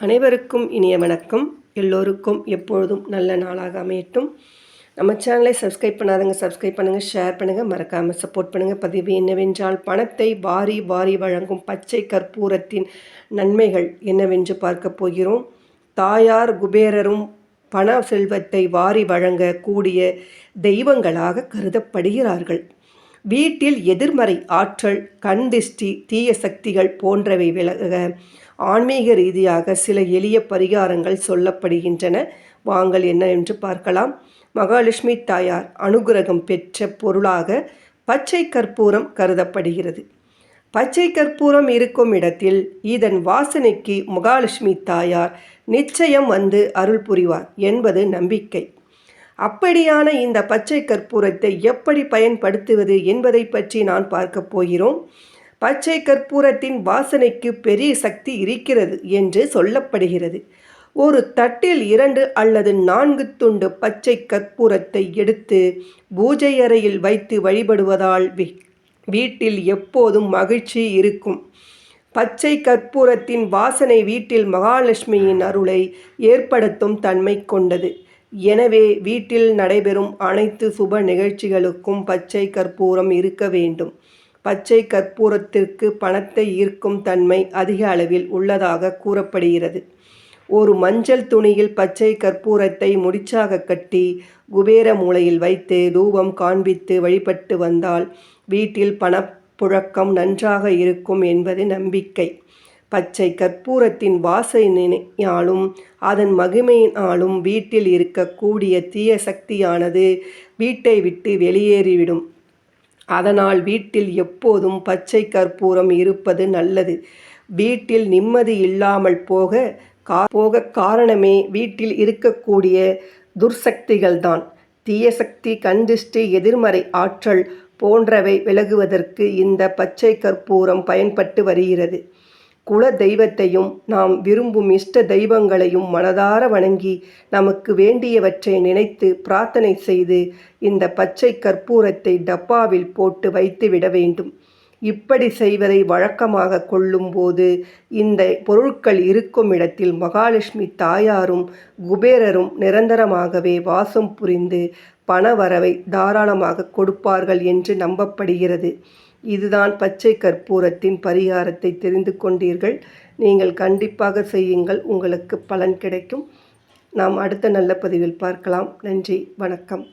அனைவருக்கும் இனிய வணக்கம். எல்லோருக்கும் எப்பொழுதும் நல்ல நாளாக அமையட்டும். நம்ம சேனலை சப்ஸ்கிரைப் பண்ணாதங்க சப்ஸ்கிரைப் பண்ணுங்கள் ஷேர் பண்ணுங்கள் மறக்காமல் சப்போர்ட் பண்ணுங்கள் பதிவு என்னவென்றால் பணத்தை வாரி வாரி வழங்கும் பச்சை கற்பூரத்தின் நன்மைகள் என்னவென்று பார்க்க போகிறோம். தாயார் குபேரரும் பண செல்வத்தை வாரி வழங்க கூடிய தெய்வங்களாக கருதப்படுகிறார்கள். வீட்டில் எதிர்மறை ஆற்றல் கண் திஷ்டி தீய சக்திகள் போன்றவை விலக ஆன்மீக ரீதியாக சில எளிய பரிகாரங்கள் சொல்லப்படுகின்றன. வாங்கள் என்ன என்று பார்க்கலாம். மகாலட்சுமி தாயார் அனுகிரகம் பெற்ற பொருளாக பச்சை கற்பூரம் கருதப்படுகிறது. பச்சை கற்பூரம் இருக்கும் இடத்தில் இதன் வாசனைக்கு மகாலட்சுமி தாயார் நிச்சயம் வந்து அருள் புரிவார் என்பது நம்பிக்கை. அப்படியான இந்த பச்சை கற்பூரத்தை எப்படி பயன்படுத்துவது என்பதை பற்றி நான் பார்க்க போகிறோம். பச்சை கற்பூரத்தின் வாசனைக்கு பெரிய சக்தி இருக்கிறது என்று சொல்லப்படுகிறது. ஒரு தட்டில் இரண்டு அல்லது நான்கு துண்டு பச்சை கற்பூரத்தை எடுத்து பூஜை அறையில் வைத்து வழிபடுவதால் வீட்டில் எப்போதும் மகிழ்ச்சி இருக்கும். பச்சை கற்பூரத்தின் வாசனை வீட்டில் மகாலட்சுமியின் அருளை ஏற்படுத்தும் தன்மை கொண்டது. எனவே வீட்டில் நடைபெறும் அனைத்து சுப நிகழ்ச்சிகளுக்கும் பச்சை கற்பூரம் இருக்க வேண்டும். பச்சை கற்பூரத்திற்கு பணத்தை ஈர்க்கும் தன்மை அதிக அளவில் உள்ளதாக கூறப்படுகிறது. ஒரு மஞ்சள் துணியில் பச்சை கற்பூரத்தை முடிச்சாக கட்டி குபேர மூலையில் வைத்து தூபம் காண்பித்து வழிபட்டு வந்தால் வீட்டில் பணப்புழக்கம் நன்றாக இருக்கும் என்பது நம்பிக்கை. பச்சை கற்பூரத்தின் வாசனையாலும் அதன் மகிமையினாலும் வீட்டில் இருக்கக்கூடிய தீய சக்தியானது வீட்டை விட்டு வெளியேறிவிடும். அதனால் வீட்டில் எப்போதும் பச்சை கற்பூரம் இருப்பது நல்லது. வீட்டில் நிம்மதி இல்லாமல் போக கா போக காரணமே வீட்டில் இருக்கக்கூடிய துர்சக்திகள்தான். தீயசக்தி கண்டிஷ்டி எதிர்மறை ஆற்றல் போன்றவை விலகுவதற்கு இந்த பச்சை கற்பூரம் பயன்பட்டு வருகிறது. குல தெய்வத்தையும் நாம் விரும்பும் இஷ்ட தெய்வங்களையும் மனதார வணங்கி நமக்கு வேண்டியவற்றை நினைத்து பிரார்த்தனை செய்து இந்த பச்சை கற்பூரத்தை டப்பாவில் போட்டு வைத்து விட வேண்டும். இப்படி செய்வதை வழக்கமாக கொள்ளும்போது இந்த பொருட்கள் இருக்கும் இடத்தில் மகாலட்சுமி தாயாரும் குபேரரும் நிரந்தரமாகவே வாசம் புரிந்து பணவரவை தாராளமாக கொடுப்பார்கள் என்று நம்பப்படுகிறது. இதுதான் பச்சை கற்பூரத்தின் பரிகாரத்தை தெரிந்து கொண்டீர்கள். நீங்கள் கண்டிப்பாக செய்யுங்கள். உங்களுக்கு பலன் கிடைக்கும். நாம் அடுத்த நல்ல பதிவில் பார்க்கலாம். நன்றி. வணக்கம்.